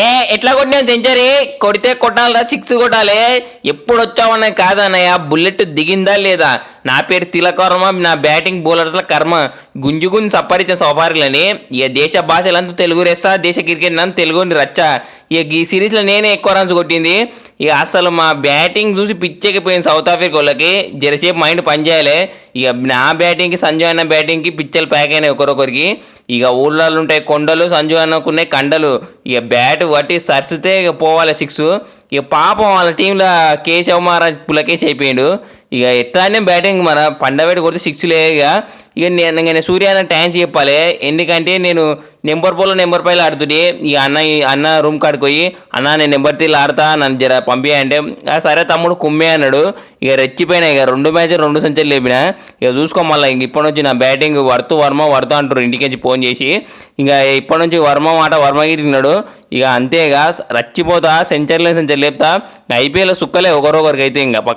ఏ ఎట్లా కొట్టినా సెంచరీ? కొడితే కొట్టాలరా సిక్స్ కొట్టాలి. ఎప్పుడు వచ్చావన్న కాదన్నయ్య బుల్లెట్ దిగిందా లేదా? నా పేరు తిలకర్మ నా బ్యాటింగ్ బౌలర్ల కర్మ. గుంజుగుని సప్పరించిన సోఫారీలని ఇక దేశ భాషలంతా తెలుగు రెస్తా దేశ క్రికెట్ అంతా తెలుగుని రచ్చ. ఇక ఈ సిరీస్లో నేనే ఎక్కువ రన్స్ కొట్టింది. ఇక అసలు మా బ్యాటింగ్ చూసి పిచ్చెక్కిపోయింది సౌత్ ఆఫ్రికా వాళ్ళకి. జరసేపు మైండ్ పనిచేయాలి ఇక నా బ్యాటింగ్కి సంజయ్ అన్న బ్యాటింగ్కి పిచ్చలు ప్యాక్ అయినాయి ఒకరొకరికి. ఇక ఊళ్ళలో ఉంటాయి కొండలు సంజు అన్నకున్నాయి కండలు. ఇక బ్యాట్ పట్టి సరిస్తే ఇక పోవాలి సిక్స్. ఇక పాపం వాళ్ళ టీంలో కేశవ్ మహారాజ్ పులకేసి అయిపోయాడు. ఇక ఎట్లానే బ్యాటింగ్ మన పండబెట్టి కొడితే సిక్స్ లేక ఇక. నేను నేను సూర్య అన్న థ్యాంక్స్ చెప్పాలి. ఎందుకంటే నేను నెంబర్ ఫోర్లో నెంబర్ ఫైవ్లో ఆడుతుండే ఇక అన్న అన్న రూమ్ కాడికి పోయి అన్న నేను నెంబర్ త్రీలో ఆడతా నన్ను జర పంపి అంటే సరే తమ్ముడు కుమ్మే అన్నాడు. ఇక రెచ్చిపోయినా ఇక రెండు మ్యాచ్ రెండు సెంచరీ లేపిన. ఇక చూసుకో మళ్ళీ ఇంక ఇప్పటి నుంచి నా బ్యాటింగ్ వర్త వర్మ వర్త అంటారు ఇంటికి నుంచి ఫోన్ చేసి. ఇంకా ఇప్పటి నుంచి వర్మ మాట వర్మ గిరినాడు ఇక అంతేగా రచ్చిపోతా సెంచరీలో సెంచరీ లేపుతా. ఐపీఎల్ సుక్కలే ఒకరొకరికి అయితే ఇంకా. పక్క